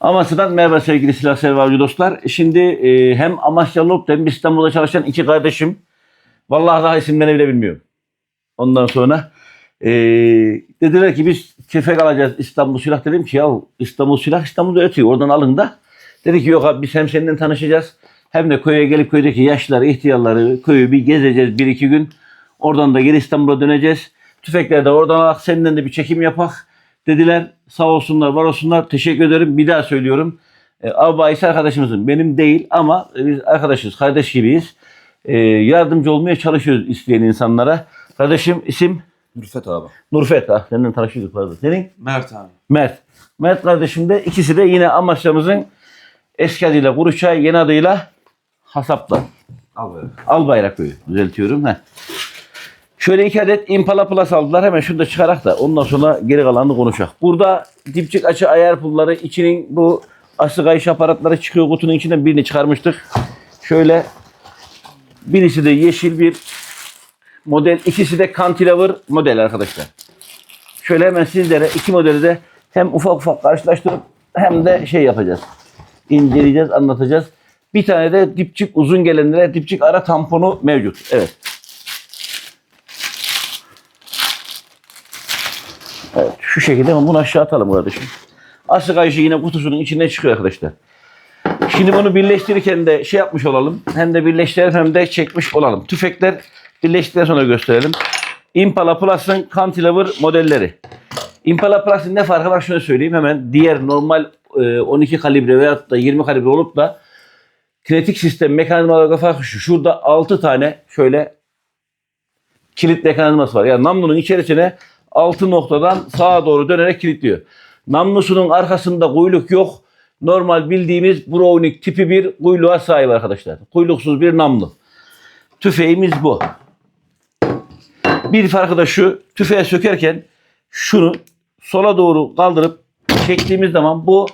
Amasya'dan merhaba sevgili silah avcı dostlar. Şimdi e, hem Amasyalı olup da hem İstanbul'da çalışan iki kardeşim. Vallahi daha isimlerini bile bilmiyorum. Ondan sonra e, dediler ki biz tüfek alacağız İstanbul Silah. Dedim ki ya İstanbul Silah İstanbul'da ötüyor oradan alın da. Dedi ki yok abi biz hem seninle tanışacağız hem de köye gelip köydeki yaşlıları, ihtiyarları, köyü bir gezeceğiz bir iki gün. Oradan da geri İstanbul'a döneceğiz. Tüfekler de oradan alak senden de bir çekim yapak dediler. Sağ olsunlar, var olsunlar. Teşekkür ederim. Bir daha söylüyorum. E, Avbayis arkadaşımızın. Benim değil ama biz arkadaşız, kardeş gibiyiz. E, yardımcı olmaya çalışıyoruz isteyen insanlara. Kardeşim isim Nurfet abi. Nurfet. Ha, senden tanışıyorduk pardon. Senin? Mert abi. Mert. Mert kardeşim de ikisi de yine Amasya'mızın eski adıyla Kuruçay, yeni adıyla Hasap'ta. Al böyle. Albayrak köyü. Düzeltiyorum. Heh. Şöyle iki adet Impala Plus aldılar. Hemen şunu da çıkarak da ondan sonra geri kalanını konuşak. Burada dipçik açı ayar pulları içinin bu aslı kayış aparatları çıkıyor. Kutunun içinden birini çıkarmıştık. Şöyle birisi de yeşil bir model. ikisi de cantilever model arkadaşlar. Şöyle hemen sizlere iki modeli de hem ufak ufak karşılaştırıp hem de şey yapacağız. İnceleyeceğiz, anlatacağız. Bir tane de dipçik uzun gelenlere dipçik ara tamponu mevcut. Evet. Evet şu şekilde ama bunu aşağı atalım kardeşim. Aslı kayışı yine kutusunun içine çıkıyor arkadaşlar. Şimdi bunu birleştirirken de şey yapmış olalım. Hem de birleştirip hem de çekmiş olalım. Tüfekler birleştikten sonra gösterelim. Impala Plus'ın cantilever modelleri. Impala Plus'ın ne farkı var şunu söyleyeyim hemen. Diğer normal e, 12 kalibre veyahut da 20 kalibre olup da kinetik sistem mekanizmaları farkı şu. Şurada 6 tane şöyle kilit mekanizması var. Yani namlunun içerisine 6 noktadan sağa doğru dönerek kilitliyor. Namlusunun arkasında kuyruk yok. Normal bildiğimiz Browning tipi bir kuyruğa sahip arkadaşlar. Kuyruksuz bir namlu. Tüfeğimiz bu. Bir farkı da şu. Tüfeği sökerken şunu sola doğru kaldırıp çektiğimiz zaman bu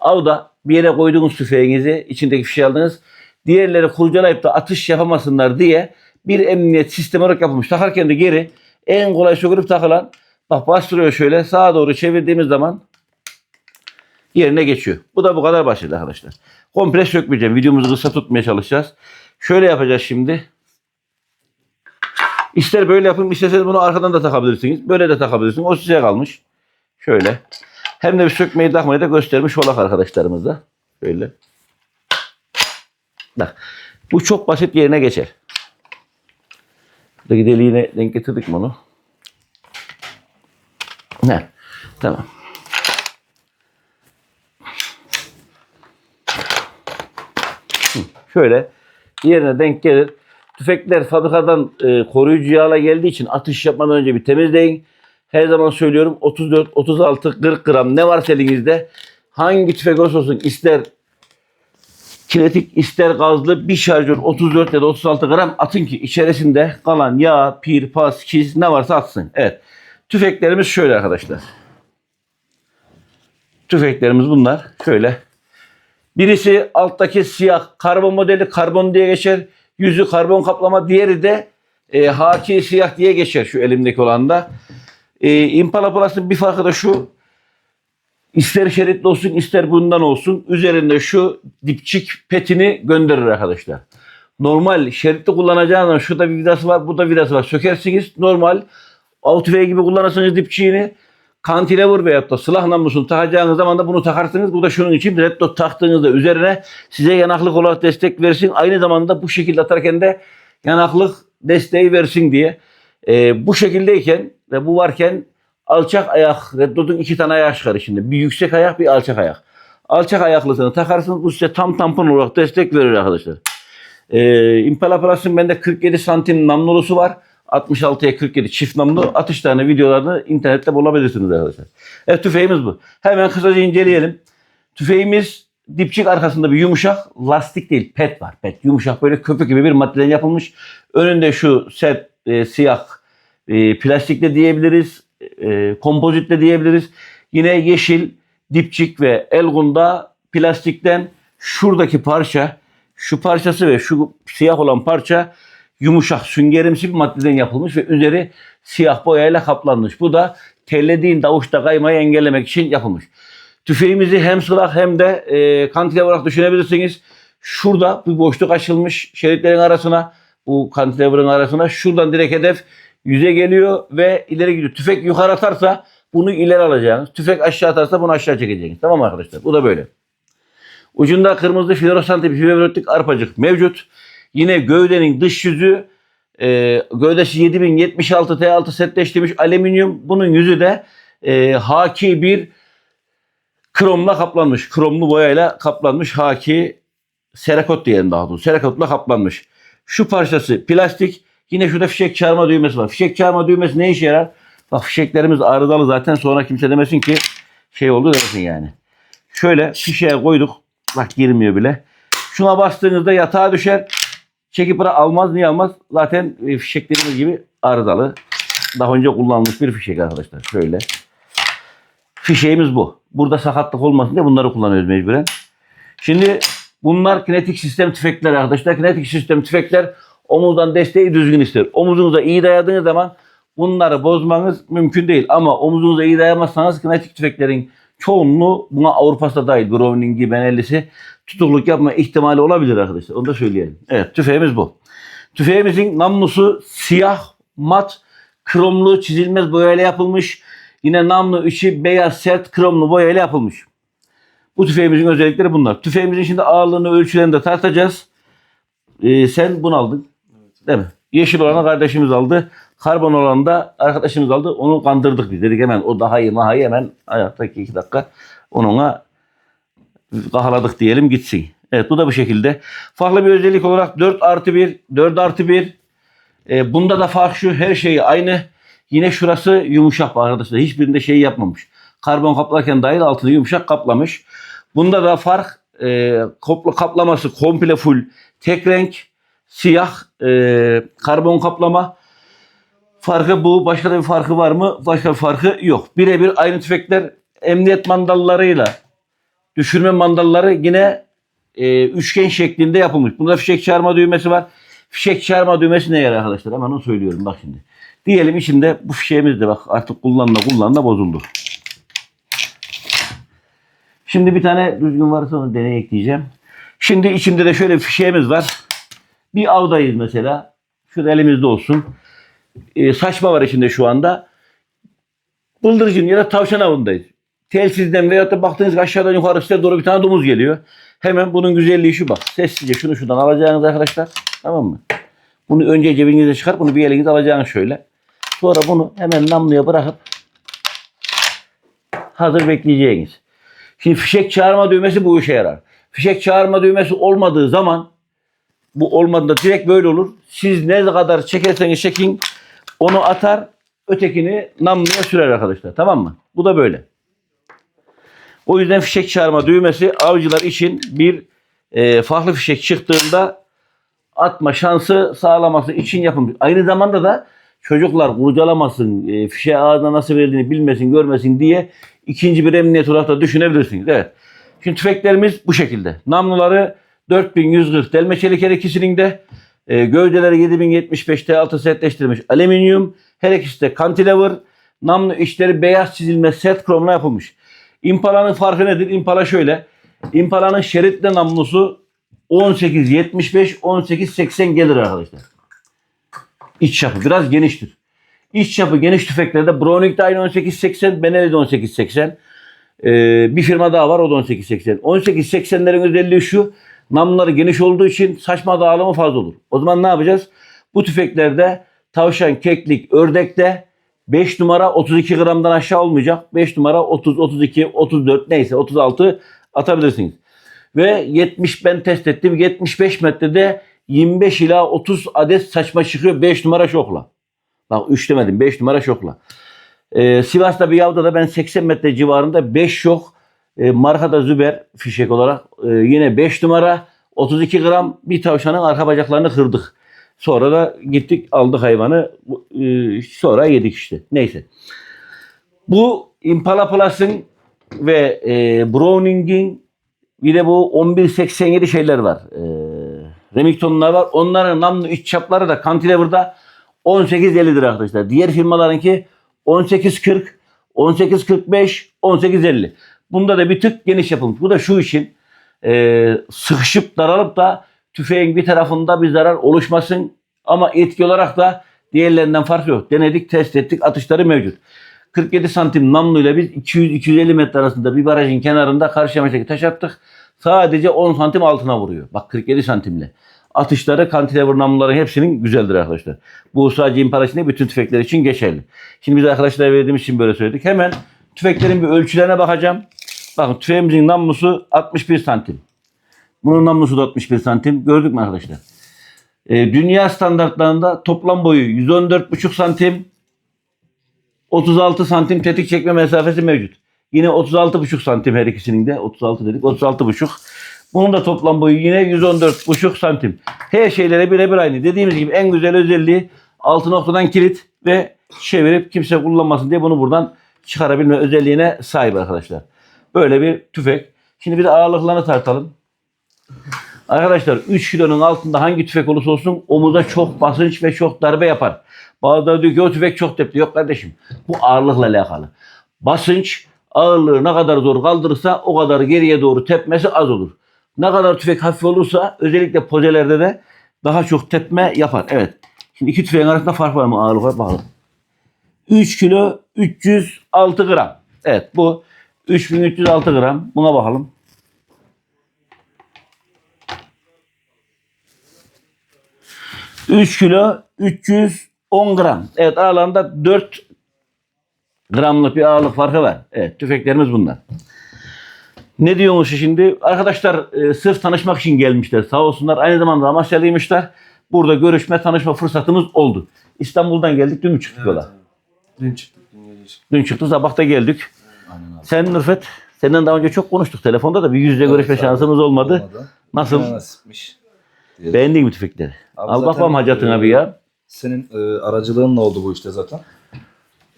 avda bir yere koyduğunuz tüfeğinizi içindeki fişeği aldınız. Diğerleri kurcalayıp da atış yapamasınlar diye bir emniyet sistemi olarak yapılmış. Takarken de geri en kolay sökülüp takılan bak bastırıyor şöyle sağa doğru çevirdiğimiz zaman yerine geçiyor. Bu da bu kadar basit arkadaşlar. Komple sökmeyeceğim. Videomuzu kısa tutmaya çalışacağız. Şöyle yapacağız şimdi. İster böyle yapın, isterseniz bunu arkadan da takabilirsiniz. Böyle de takabilirsiniz. O size kalmış. Şöyle. Hem de bir sökmeyi takmayı da göstermiş olak arkadaşlarımıza. Şöyle. Bak. Bu çok basit yerine geçer. Buradaki deliğine denk getirdik mi onu? Ne? Tamam. Şöyle yerine denk gelir. Tüfekler fabrikadan e, koruyucu yağla geldiği için atış yapmadan önce bir temizleyin. Her zaman söylüyorum 34, 36, 40 gram ne varsa elinizde hangi tüfek olursa olsun ister kinetik ister gazlı bir şarjör 34 ya da 36 gram atın ki içerisinde kalan yağ, pir, pas, kiz ne varsa atsın. Evet. Tüfeklerimiz şöyle arkadaşlar. Tüfeklerimiz bunlar. Şöyle. Birisi alttaki siyah karbon modeli karbon diye geçer. Yüzü karbon kaplama. Diğeri de e, haki siyah diye geçer şu elimdeki olan da. E, Impala Plus'ın bir farkı da şu. İster şeritli olsun ister bundan olsun. Üzerinde şu dipçik petini gönderir arkadaşlar. Normal şeritli kullanacağınız şurada bir vidası var, burada vidası var. Sökersiniz. Normal av gibi kullanırsınız dipçiğini. Cantilever veyahut da silah namlusunu takacağınız zaman da bunu takarsınız. Bu da şunun için red dot taktığınızda üzerine size yanaklık olarak destek versin. Aynı zamanda bu şekilde atarken de yanaklık desteği versin diye. Ee, bu şekildeyken ve bu varken alçak ayak, red dot'un iki tane ayağı çıkar içinde. Bir yüksek ayak, bir alçak ayak. Alçak ayaklısını takarsınız. Bu size tam tampon olarak destek verir arkadaşlar. Ee, Impala Plus'ın bende 47 santim namlulusu var. 66'ya 47 çift namlu atışlarını, videolarını internette bulabilirsiniz arkadaşlar. Evet tüfeğimiz bu. Hemen kısaca inceleyelim. Tüfeğimiz dipçik arkasında bir yumuşak lastik değil pet var. Pet yumuşak böyle köpük gibi bir maddeden yapılmış. Önünde şu set e, siyah e, plastikle diyebiliriz. E, kompozitle diyebiliriz. Yine yeşil dipçik ve elgunda plastikten şuradaki parça şu parçası ve şu siyah olan parça yumuşak süngerimsi bir maddeden yapılmış ve üzeri siyah boyayla kaplanmış. Bu da tellediğin davuşta kaymayı engellemek için yapılmış. Tüfeğimizi hem sırak hem de e, kantile olarak düşünebilirsiniz. Şurada bir boşluk açılmış şeritlerin arasına, bu kantilever'ın arasına. Şuradan direkt hedef yüze geliyor ve ileri gidiyor. Tüfek yukarı atarsa bunu ileri alacaksınız. Tüfek aşağı atarsa bunu aşağı çekeceksiniz. Tamam arkadaşlar? Bu da böyle. Ucunda kırmızı floresan tipi fibrotik arpacık mevcut. Yine gövdenin dış yüzü e, gövdesi 7076 T6 setleştirilmiş alüminyum. Bunun yüzü de e, haki bir kromla kaplanmış. Kromlu boyayla kaplanmış haki serakot diyelim daha doğrusu. Serakotla kaplanmış. Şu parçası plastik. Yine şurada fişek çağırma düğmesi var. Fişek çağırma düğmesi ne işe yarar? Bak fişeklerimiz arızalı zaten sonra kimse demesin ki şey oldu demesin yani. Şöyle fişeğe koyduk. Bak girmiyor bile. Şuna bastığınızda yatağa düşer. Çekip bırak almaz. Niye almaz? Zaten e, fişeklerimiz gibi arızalı. Daha önce kullanılmış bir fişek arkadaşlar. Şöyle. Fişeğimiz bu. Burada sakatlık olmasın diye bunları kullanıyoruz mecburen. Şimdi bunlar kinetik sistem tüfekler arkadaşlar. Kinetik sistem tüfekler omuzdan desteği düzgün ister. Omuzunuza iyi dayadığınız zaman bunları bozmanız mümkün değil. Ama omuzunuza iyi dayamazsanız kinetik tüfeklerin çoğunluğu buna Avrupa'da dahil Browning'i, Benelli'si tutukluk yapma ihtimali olabilir arkadaşlar. Onu da söyleyelim. Evet tüfeğimiz bu. Tüfeğimizin namlusu siyah, mat, kromlu, çizilmez boyayla yapılmış. Yine namlu içi beyaz, sert, kromlu boyayla yapılmış. Bu tüfeğimizin özellikleri bunlar. Tüfeğimizin şimdi ağırlığını, ölçülerini de tartacağız. Ee, sen bunu aldın. Değil mi? Yeşil olanı kardeşimiz aldı. Karbon olanı da arkadaşımız aldı. Onu kandırdık biz. Dedik hemen o daha iyi daha iyi hemen hayattaki iki dakika onunla kahaladık diyelim gitsin. Evet bu da bu şekilde. Farklı bir özellik olarak 4 artı 1, 4 artı 1. E, bunda da fark şu her şeyi aynı. Yine şurası yumuşak arkadaşlar. Hiçbirinde şey yapmamış. Karbon kaplarken dahil altını yumuşak kaplamış. Bunda da fark e, kaplaması komple full tek renk siyah e, karbon kaplama. Farkı bu. Başka da bir farkı var mı? Başka bir farkı yok. Birebir aynı tüfekler emniyet mandallarıyla düşürme mandalları yine e, üçgen şeklinde yapılmış. Bunda fişek çağırma düğmesi var. Fişek çağırma düğmesi ne yer arkadaşlar? Hemen onu söylüyorum bak şimdi. Diyelim içinde bu fişeğimiz de bak artık kullanla kullanla bozuldu. Şimdi bir tane düzgün varsa onu deney ekleyeceğim. Şimdi içinde de şöyle bir fişeğimiz var. Bir avdayız mesela. Şurada elimizde olsun. Ee, saçma var içinde şu anda. Bıldırcın ya da tavşan avındayız. Telsizden veyahut da baktığınız aşağıdan yukarı size doğru bir tane domuz geliyor. Hemen bunun güzelliği şu bak. Sessizce şunu şuradan alacaksınız arkadaşlar. Tamam mı? Bunu önce cebinize çıkar. Bunu bir elinize alacaksınız şöyle. Sonra bunu hemen namluya bırakıp hazır bekleyeceğiniz. Şimdi fişek çağırma düğmesi bu işe yarar. Fişek çağırma düğmesi olmadığı zaman bu olmadığında direkt böyle olur. Siz ne kadar çekerseniz çekin onu atar ötekini namluya sürer arkadaşlar. Tamam mı? Bu da böyle. O yüzden fişek çağırma düğmesi avcılar için bir e, farklı fişek çıktığında atma şansı sağlaması için yapılmış. Aynı zamanda da çocuklar kurcalamasın, e, fişeği ağzına nasıl verildiğini bilmesin, görmesin diye ikinci bir emniyet olarak da düşünebilirsiniz. Evet. Şimdi tüfeklerimiz bu şekilde. Namluları 4140 delme çelik her ikisinin de e, gövdeleri 7075 T6 setleştirilmiş alüminyum. Her ikisi de cantilever. Namlu içleri beyaz çizilme set kromla yapılmış. Impala'nın farkı nedir? Impala şöyle. Impala'nın şeritle namlusu 1875 1880 gelir arkadaşlar. İç çapı biraz geniştir. İç çapı geniş tüfeklerde Browning de aynı 1880, Benelli de 1880. Ee, bir firma daha var o da 1880. 1880'lerin özelliği şu. Namluları geniş olduğu için saçma dağılımı fazla olur. O zaman ne yapacağız? Bu tüfeklerde tavşan, keklik, ördekte 5 numara 32 gramdan aşağı olmayacak. 5 numara 30, 32, 34 neyse 36 atabilirsiniz. Ve 70 ben test ettim. 75 metrede 25 ila 30 adet saçma çıkıyor 5 numara şokla. Bak 3 demedim 5 numara şokla. Ee, Sivas'ta bir yavda da ben 80 metre civarında 5 şok e, markada Züber fişek olarak e, yine 5 numara 32 gram bir tavşanın arka bacaklarını kırdık. Sonra da gittik aldık hayvanı e, sonra yedik işte. Neyse. Bu Impala Plus'ın ve e, Browning'in bir de bu 1187 şeyler var. E, Remington'lar var. Onların namlu iç çapları da Cantilever'da 18.50'dir arkadaşlar. Diğer firmalarınki 18.40, 18.45, 18.50. Bunda da bir tık geniş yapılmış. Bu da şu işin e, sıkışıp daralıp da tüfeğin bir tarafında bir zarar oluşmasın ama etki olarak da diğerlerinden farkı yok. Denedik, test ettik, atışları mevcut. 47 santim namluyla biz 200-250 metre arasında bir barajın kenarında karşı yamaçtaki taş attık. Sadece 10 santim altına vuruyor. Bak 47 santimle. Atışları cantilever namluların hepsinin güzeldir arkadaşlar. Bu sadece impara için değil, bütün tüfekler için geçerli. Şimdi biz arkadaşlara verdiğimiz için böyle söyledik. Hemen tüfeklerin bir ölçülerine bakacağım. Bakın tüfeğimizin namlusu 61 santim. Bunun namlusu da 61 santim. Gördük mü arkadaşlar? Ee, dünya standartlarında toplam boyu 114,5 santim. 36 santim tetik çekme mesafesi mevcut. Yine 36,5 santim her ikisinin de. 36 dedik. 36,5. Bunun da toplam boyu yine 114,5 santim. Her şeylere birebir aynı. Dediğimiz gibi en güzel özelliği altı noktadan kilit ve çevirip kimse kullanmasın diye bunu buradan çıkarabilme özelliğine sahip arkadaşlar. Böyle bir tüfek. Şimdi bir de ağırlıklarını tartalım. Arkadaşlar 3 kilonun altında hangi tüfek olursa olsun omuza çok basınç ve çok darbe yapar. Bazıları diyor ki o tüfek çok tepti. Yok kardeşim bu ağırlıkla alakalı. Basınç ağırlığı ne kadar zor kaldırırsa o kadar geriye doğru tepmesi az olur. Ne kadar tüfek hafif olursa özellikle pozelerde de daha çok tepme yapar. Evet. Şimdi iki tüfeğin arasında fark var mı ağırlığa bağlı? 3 kilo 306 gram. Evet bu 3306 gram. Buna bakalım. Üç kilo 310 gram. Evet aralarında 4 gramlık bir ağırlık farkı var. Evet tüfeklerimiz bunlar. Ne diyormuş şimdi? Arkadaşlar e, sırf tanışmak için gelmişler. Sağ olsunlar. Aynı zamanda Amasyalıymışlar. Burada görüşme, tanışma fırsatımız oldu. İstanbul'dan geldik. Dün mü çıktık yola? Dün çıktık, dün çıktık. Dün çıktık. Sabah da geldik. Aynen abi. Sen Nurfet, senden daha önce çok konuştuk telefonda da bir yüzle Evet görüşme abi, şansımız olmadı. Nasıl? Bana nasipmiş. Diyelim. Beğendin mi tüfekleri? Abi Al zaten, bakalım Hacat'ın e, abi ya. Senin e, aracılığınla oldu bu işte zaten.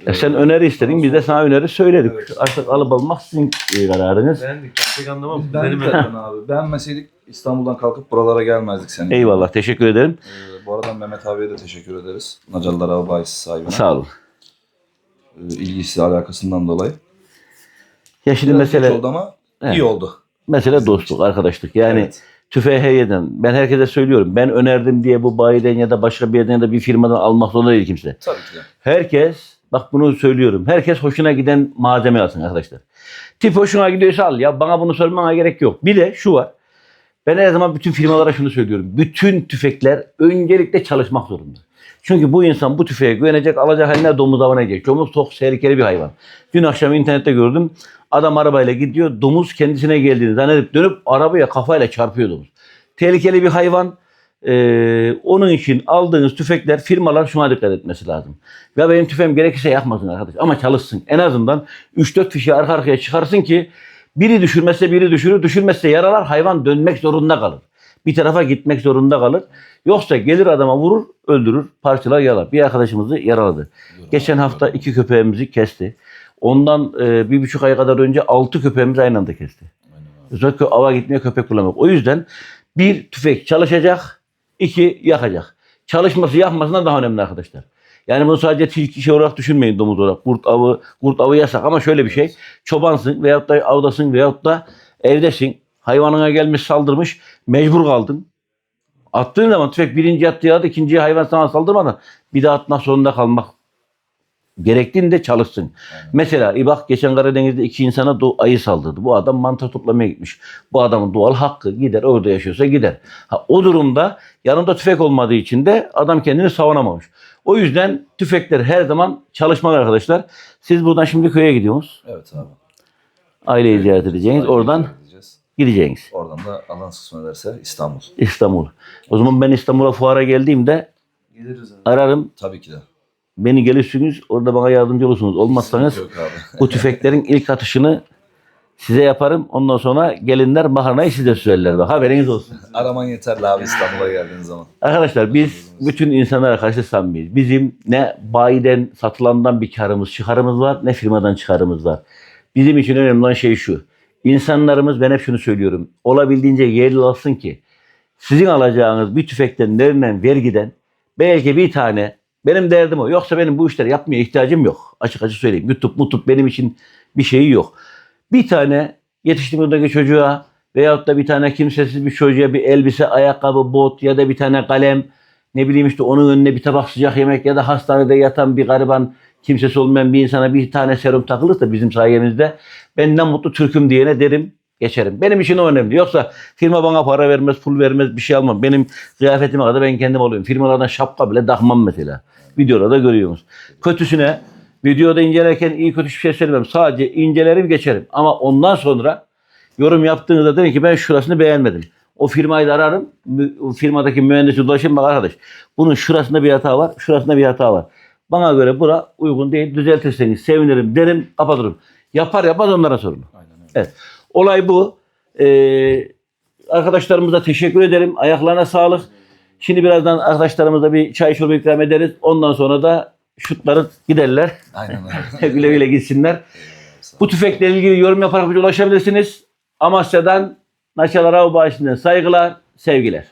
Ya sen öneri istedin. Biz de sana öneri söyledik. Evet. Artık alıp almak sizin e, kararınız. Beğendik. Ben pek anlamam. Ben Benim zaten abi. Beğenmeseydik İstanbul'dan kalkıp buralara gelmezdik senin. Eyvallah. Teşekkür ederim. E, bu arada Mehmet abiye de teşekkür ederiz. Nacarlar Ağı Bayisi sahibine. Sağ olun. E, ilgisi alakasından dolayı. Ya şimdi Biraz mesele, oldu ama Evet. iyi oldu. mesele dostluk, arkadaşlık. Yani Evet. Tüfeği heyeden. Ben herkese söylüyorum. Ben önerdim diye bu bayiden ya da başka bir yerden ya da bir firmadan almak zorunda değil kimse. Tabii ki. Herkes, bak bunu söylüyorum. Herkes hoşuna giden malzeme alsın arkadaşlar. Tip hoşuna gidiyorsa al ya. Bana bunu söylemene gerek yok. Bir de şu var. Ben her zaman bütün firmalara şunu söylüyorum. Bütün tüfekler öncelikle çalışmak zorunda. Çünkü bu insan bu tüfeğe güvenecek, alacak haline domuz avına gidecek. Domuz çok tehlikeli bir hayvan. Dün akşam internette gördüm. Adam arabayla gidiyor. Domuz kendisine geldiğini zannedip dönüp arabaya kafayla çarpıyor domuz. Tehlikeli bir hayvan. Ee, onun için aldığınız tüfekler firmalar şuna dikkat etmesi lazım. Ya benim tüfeğim gerekirse yakmasın arkadaş ama çalışsın. En azından 3-4 fişi arka arkaya çıkarsın ki biri düşürmezse biri düşürür, düşürmezse yaralar hayvan dönmek zorunda kalır. Bir tarafa gitmek zorunda kalır. Yoksa gelir adama vurur, öldürür, parçalar yalar. Bir arkadaşımızı yaraladı. Geçen hafta iki köpeğimizi kesti. Ondan e, bir buçuk ay kadar önce altı köpeğimizi aynı anda kesti. Özellikle ava gitmeye köpek kullanmak. O yüzden bir tüfek çalışacak, iki yakacak. Çalışması yakmasından daha önemli arkadaşlar. Yani bunu sadece tilki şey olarak düşünmeyin domuz olarak. Kurt avı, kurt avı yasak ama şöyle bir şey. Çobansın veyahut da avdasın veyahut da evdesin. Hayvanına gelmiş saldırmış. Mecbur kaldın. Attığın zaman tüfek birinci attığı yerde ikinciye hayvan sana saldırmadan bir daha atmak zorunda kalmak gerektiğinde çalışsın. Mesela e bak geçen Karadeniz'de iki insana ayı saldırdı. Bu adam mantar toplamaya gitmiş. Bu adamın doğal hakkı gider orada yaşıyorsa gider. Ha, o durumda yanında tüfek olmadığı için de adam kendini savunamamış. O yüzden tüfekler her zaman çalışmalı arkadaşlar. Siz buradan şimdi köye gidiyorsunuz. Evet abi. Aileyi ziyaret edeceksiniz. Aileyi Oradan gideceksiniz. Oradan da Allah kısmet ederse İstanbul. İstanbul. O zaman ben İstanbul'a fuara geldiğimde Geliriz abi. ararım. Tabii ki de. Beni gelirsiniz. Orada bana yardımcı olursunuz. Olmazsanız bu tüfeklerin ilk atışını size yaparım. Ondan sonra gelinler makarnayı size sürerler. Bak haberiniz olsun. Araman yeterli abi İstanbul'a geldiğin zaman. Arkadaşlar biz bütün insanlara karşı samimiyiz. Bizim ne bayiden satılandan bir karımız, çıkarımız var ne firmadan çıkarımız var. Bizim için önemli olan şey şu. İnsanlarımız ben hep şunu söylüyorum. Olabildiğince yerli olsun ki sizin alacağınız bir tüfekten nereden vergiden belki bir tane benim derdim o. Yoksa benim bu işleri yapmaya ihtiyacım yok. Açık açık söyleyeyim. YouTube, mutup benim için bir şeyi yok. bir tane yetiştirmedeki çocuğa veyahut da bir tane kimsesiz bir çocuğa bir elbise, ayakkabı, bot ya da bir tane kalem ne bileyim işte onun önüne bir tabak sıcak yemek ya da hastanede yatan bir gariban kimsesi olmayan bir insana bir tane serum takılırsa bizim sayemizde benden mutlu Türk'üm diyene derim geçerim. Benim için o önemli. Yoksa firma bana para vermez, pul vermez bir şey almam. Benim kıyafetime kadar ben kendim alıyorum. Firmalardan şapka bile takmam mesela. Videoda da görüyorsunuz. Kötüsüne videoda incelerken iyi kötü hiçbir şey söylemem. Sadece incelerim geçerim. Ama ondan sonra yorum yaptığınızda derim ki ben şurasını beğenmedim. O firmayı da ararım. O firmadaki mühendisi ulaşayım bak arkadaş. Bunun şurasında bir hata var, şurasında bir hata var. Bana göre bura uygun değil. Düzeltirseniz sevinirim derim, kapatırım. Yapar yapmaz onlara sorun. Aynen öyle. Evet. Olay bu. Ee, arkadaşlarımıza teşekkür ederim. Ayaklarına sağlık. Şimdi birazdan arkadaşlarımıza bir çay çorba ikram ederiz. Ondan sonra da şutları giderler. Aynen öyle. güle güle gitsinler. Bu tüfekle ilgili yorum yaparak bize ulaşabilirsiniz. Amasya'dan Naçalar Av Bağışı'ndan saygılar, sevgiler.